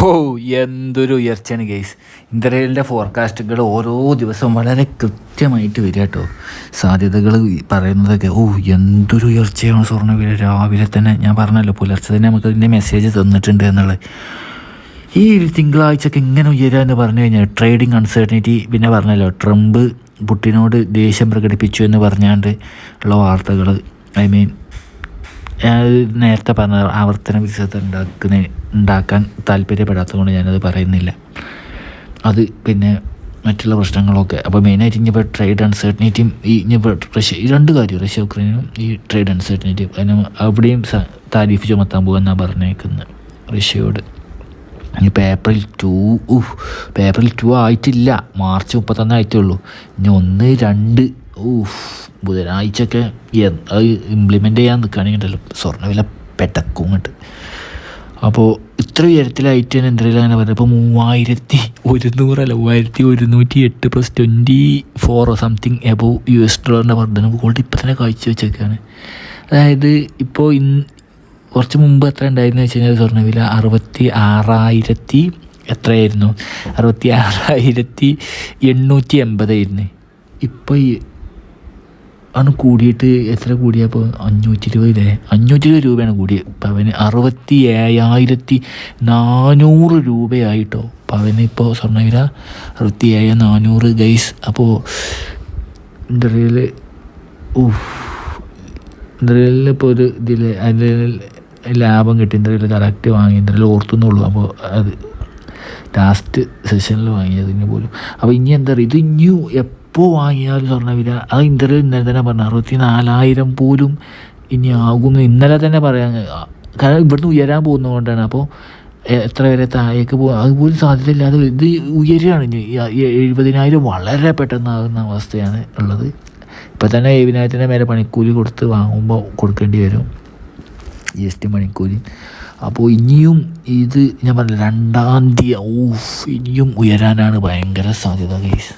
ഓ എന്തൊരു ഉയർച്ചയാണ് ഗെയ്സ് ഇന്ദ്രയിലിന്റെ ഫോർകാസ്റ്റുകൾ ഓരോ ദിവസവും വളരെ കൃത്യമായിട്ട് വരിക കേട്ടോ. സാധ്യതകൾ പറയുന്നതൊക്കെ ഓ എന്തൊരു ഉയർച്ചയാണ് സ്വർണവില. രാവിലെ തന്നെ ഞാൻ പറഞ്ഞല്ലോ പുലർച്ചെ തന്നെ നമുക്ക് ഇതിന്റെ മെസ്സേജ് തന്നിട്ടുണ്ട് എന്നുള്ളത്. ഈ ഒരു തിങ്കളാഴ്ചക്ക് ഇങ്ങനെ ഉയരാന്ന് പറഞ്ഞു കഴിഞ്ഞാൽ ട്രേഡിംഗ് അൺസർട്ടനിറ്റി പിന്നെ പറഞ്ഞല്ലോ ട്രംപ് പുട്ടിനോട് ദേഷ്യം പ്രകടിപ്പിച്ചു എന്ന് പറഞ്ഞാണ്ട് ഉള്ള വാർത്തകൾ ഐ മീൻ നേരത്തെ പറഞ്ഞ ആവർത്തന ഉണ്ടാക്കുന്ന ഉണ്ടാക്കാൻ താല്പര്യപ്പെടാത്തതുകൊണ്ട് ഞാനത് പറയുന്നില്ല. അത് പിന്നെ മറ്റുള്ള പ്രശ്നങ്ങളൊക്കെ. അപ്പോൾ മെയിനായിട്ട് ഇനിയിപ്പോൾ ട്രേഡ് അൺസർട്ടനിറ്റിയും ഈ ഇനിയിപ്പോൾ റഷ്യ ഈ രണ്ട് കാര്യം റഷ്യ ഉക്രൈനും ഈ ട്രേഡ് അൺസർട്ടനിറ്റിയും അതിന് അവിടെയും താരിഫ് ചുമത്താൻ പോകുമെന്നാണ് പറഞ്ഞേക്കുന്നത് റഷ്യയോട്. ഇനിയിപ്പോൾ April two uh April two ആയിട്ടില്ല. മാർച്ച് മുപ്പത്തൊന്നേ ആയിട്ടുള്ളൂ ഇനി ഒന്ന് രണ്ട് ഊഹ് ബുധനാഴ്ചയൊക്കെ അത് ഇംപ്ലിമെന്റ് ചെയ്യാൻ നിൽക്കുകയാണെങ്കിലല്ലോ സ്വർണവില പെട്ടക്കും ഇങ്ങോട്ട് അപ്പോൾ ഇത്ര ഉയരത്തിലായിട്ട് തന്നെ എന്തെങ്കിലും അങ്ങനെ പറഞ്ഞത് ഇപ്പോൾ മൂവായിരത്തി ഒരുന്നൂറല്ല മൂവായിരത്തി ഒരുന്നൂറ്റി എട്ട് പ്ലസ് ട്വന്റി ഫോറോ സംതിങ് എബോ യു എസ് ഡോളറിന്റെ വർദ്ധന ഗോൾഡ് ഇപ്പം തന്നെ കാഴ്ച വെച്ചേക്കാണ്. അതായത് ഇപ്പോൾ ഇന്ന് കുറച്ച് മുമ്പ് എത്ര ഉണ്ടായിരുന്നു വെച്ച് കഴിഞ്ഞാൽ സ്വർണവില? അറുപത്തി ആറായിരത്തി എത്രയായിരുന്നു? അറുപത്തി ആറായിരത്തി എണ്ണൂറ്റി എൺപതായിരുന്നു. ഇപ്പോൾ ഈ ആണ് കൂടിയിട്ട് എത്ര കൂടിയപ്പോൾ അഞ്ഞൂറ്റി ഇരുപതിലെ അഞ്ഞൂറ്റി ഇരുപത് രൂപയാണ് കൂടിയത്. അപ്പം അവന് അറുപത്തി ഏഴായിരത്തി നാനൂറ് രൂപയായിട്ടോ. അപ്പം അവന് ഇപ്പോൾ സ്വർണവില അറുപത്തി ഏഴ് നാനൂറ്. ഗൈസ് അപ്പോൾ ഊഫ് ഇന്ത്യയിൽ ഇപ്പോൾ ഒരു ഇതിൽ അതിൽ ലാഭം കിട്ടി. ഇന്ത്യയിൽ കറക്റ്റ് വാങ്ങി. ഇന്ത്യയിൽ ഓർത്തുന്നുള്ളൂ. അപ്പോൾ അത് ലാസ്റ്റ് സെഷനിൽ വാങ്ങിയതിന് പോലും. അപ്പോൾ ഇനി എന്താ പറയുക ഇത് ഇനിയും എപ്പോൾ വാങ്ങിയാലും സ്വർണവില അത് ഇന്ത്യയിൽ ഇന്നലെ തന്നെ പറഞ്ഞു അറുപത്തി നാലായിരം പോലും ഇനി ആകും ഇന്നലെ തന്നെ പറയാൻ കാരണം ഇവിടുന്ന് ഉയരാൻ പോകുന്നതുകൊണ്ടാണ്. അപ്പോൾ എത്ര വരെ താഴേക്ക് പോകും? അതുപോലും സാധ്യതയില്ലാതെ ഇത് ഉയരുകയാണ് ഇനി. എഴുപതിനായിരം വളരെ പെട്ടെന്നാകുന്ന അവസ്ഥയാണ് ഉള്ളത്. ഇപ്പം തന്നെ എഴുപതിനായിരത്തിന്റെ മേലെ പണിക്കൂലി കൊടുത്ത് വാങ്ങുമ്പോൾ കൊടുക്കേണ്ടി വരും. ജി എസ് ടി മണിക്കൂലി അപ്പോൾ ഇനിയും ഇത് ഞാൻ പറഞ്ഞ രണ്ടാം തീയതി ഊഫ് ഇനിയും ഉയരാനാണ് ഭയങ്കര സാധ്യത ഗൈസ്